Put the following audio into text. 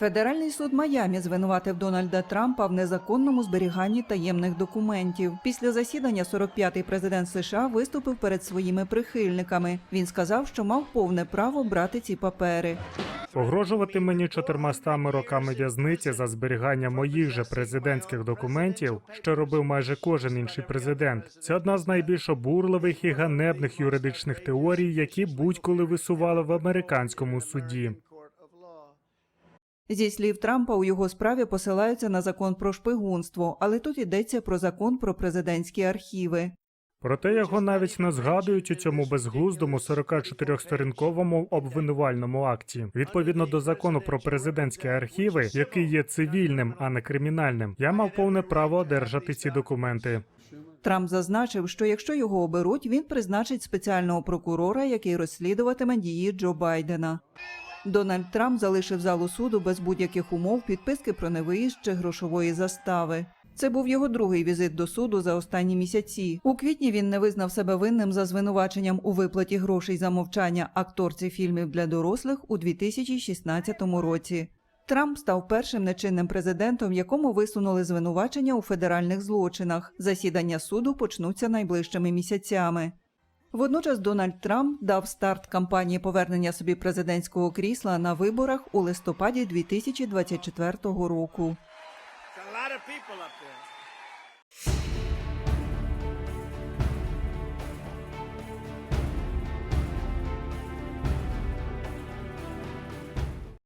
Федеральний суд Майамі звинуватив Дональда Трампа в незаконному зберіганні таємних документів. Після засідання 45-й президент США виступив перед своїми прихильниками. Він сказав, що мав повне право брати ці папери. Погрожувати мені чотирмастами роками в'язниці за зберігання моїх же президентських документів, що робив майже кожен інший президент. Це одна з найбільш обурливих і ганебних юридичних теорій, які будь-коли висували в американському суді. Зі слів Трампа у його справі посилаються на закон про шпигунство, але тут йдеться про закон про президентські архіви. Проте його навіть не згадують у цьому безглуздому 44-сторінковому обвинувальному акті. Відповідно до закону про президентські архіви, який є цивільним, а не кримінальним, я мав повне право одержати ці документи. Трамп зазначив, що якщо його оберуть, він призначить спеціального прокурора, який розслідуватиме дії Джо Байдена. Дональд Трамп залишив залу суду без будь-яких умов, підписки про невиїзд чи грошової застави. Це був його другий візит до суду за останні місяці. У квітні він не визнав себе винним за звинуваченням у виплаті грошей за мовчання акторці фільмів для дорослих у 2016 році. Трамп став першим нечинним президентом, якому висунули звинувачення у федеральних злочинах. Засідання суду почнуться найближчими місяцями. Водночас Дональд Трамп дав старт кампанії повернення собі президентського крісла на виборах у листопаді 2024 року.